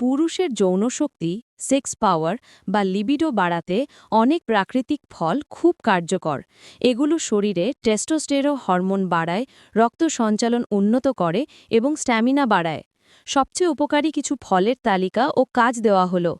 পুরুষের যৌনশক্তি সেক্স পাওয়ার বা লিবিডো বাড়াতে অনেক প্রাকৃতিক ফল খুব কার্যকর। এগুলো শরীরে টেস্টোস্টেরো হরমোন বাড়ায়, রক্ত সঞ্চালন উন্নত করে এবং স্ট্যামিনা বাড়ায়। সবচেয়ে উপকারী কিছু ফলের তালিকা ও কাজ দেওয়া হলো।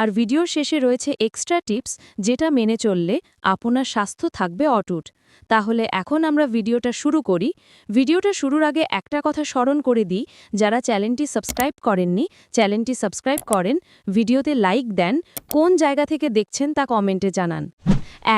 আর ভিডিওর শেষে রয়েছে এক্সট্রা টিপস যেটা মেনে চললে আপনার স্বাস্থ্য থাকবে অটুট। তাহলে এখন আমরা ভিডিওটা শুরু করি। ভিডিওটা শুরুর আগে একটা কথা স্মরণ করে দিই, যারা চ্যানেলটি সাবস্ক্রাইব করেননি, চ্যানেলটি সাবস্ক্রাইব করেন, ভিডিওতে লাইক দেন, কোন জায়গা থেকে দেখছেন তা কমেন্টে জানান।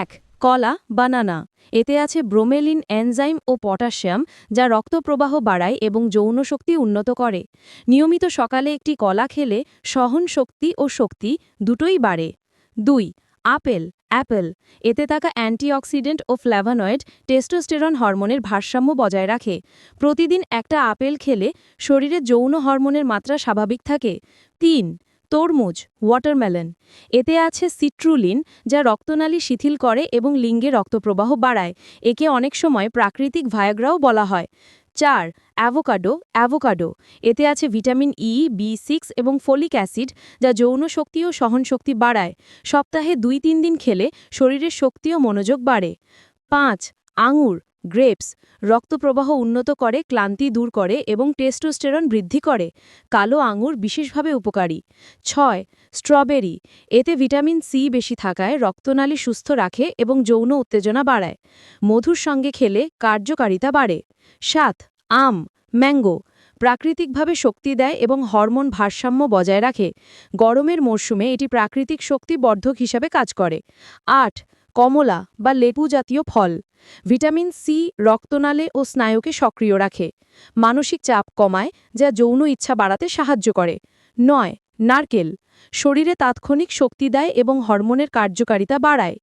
এক কলা, বানানা। এতে আছে ব্রোমেলিন, এনজাইম ও পটাশিয়াম, যা রক্তপ্রবাহ বাড়ায় এবং যৌন শক্তি উন্নত করে। নিয়মিত সকালে একটি কলা খেলে সহন শক্তি ও শক্তি দুটোই বাড়ে। দুই, আপেল। অ্যাপেল। এতে থাকা অ্যান্টিঅক্সিডেন্ট ও ফ্ল্যাভানয়েড টেস্টোস্টেরন হরমোনের ভারসাম্য বজায় রাখে। প্রতিদিন একটা আপেল খেলে শরীরে যৌন হরমোনের মাত্রা স্বাভাবিক থাকে। তিন তরমুজ ওয়াটারমেলন এতে আছে সিট্রুলিন যা রক্তনালী শিথিল করে এবং লিঙ্গে রক্তপ্রবাহ বাড়ায়। একে অনেক সময় প্রাকৃতিক ভায়াগ্রাও বলা হয়। চার অ্যাভোকাডো অ্যাভোকাডো এতে আছে ভিটামিন ই বি সিক্স এবং ফলিক অ্যাসিড যা যৌন শক্তি ও সহনশক্তি বাড়ায়। সপ্তাহে দুই তিন দিন খেলে শরীরের শক্তি ও মনোযোগ বাড়ে। পাঁচ, আঙুর গ্রেপস, রক্তপ্রবাহ উন্নত করে, ক্লান্তি দূর করে এবং টেস্টোস্টেরন বৃদ্ধি করে, কালো আঙুর বিশেষভাবে উপকারী। ছয়, স্ট্রবেরি, এতে ভিটামিন সি বেশি থাকায় রক্তনালী সুস্থ রাখে এবং যৌন উত্তেজনা বাড়ায়। মধুর সঙ্গে খেলে কার্যকারিতা বাড়ে। সাত, আম, ম্যাঙ্গো, প্রাকৃতিকভাবে শক্তি দেয় এবং হরমোন ভারসাম্য বজায় রাখে। গরমের মরশুমে এটি প্রাকৃতিক শক্তি বর্ধক হিসাবে কাজ করে। আট কমলা বা লেবু জাতীয় ফল। ভিটামিন সি রক্তনালে ও স্নায়ুকে সক্রিয় রাখে। মানসিক চাপ কমায়, যা যৌন ইচ্ছা বাড়াতে সাহায্য করে। নয়, নারকেল। শরীরে তাৎক্ষণিক শক্তি দেয় এবং হরমোনের কার্যকারিতা বাড়ায়।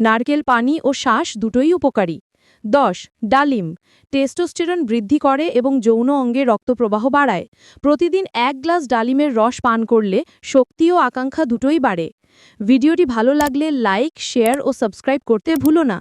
নারকেল পানি ও শ্বাস দুটোই উপকারী। দশ, ডালিম। টেস্টোস্টেরন বৃদ্ধি করে এবং যৌন অঙ্গে রক্তপ্রবাহ বাড়ায়। প্রতিদিন এক গ্লাস ডালিমের রস পান করলে শক্তি ও আকাঙ্ক্ষা দুটোই বাড়ে। ভিডিওটি ভালো লাগলে লাইক, শেয়ার ও সাবস্ক্রাইব করতে ভুলো না।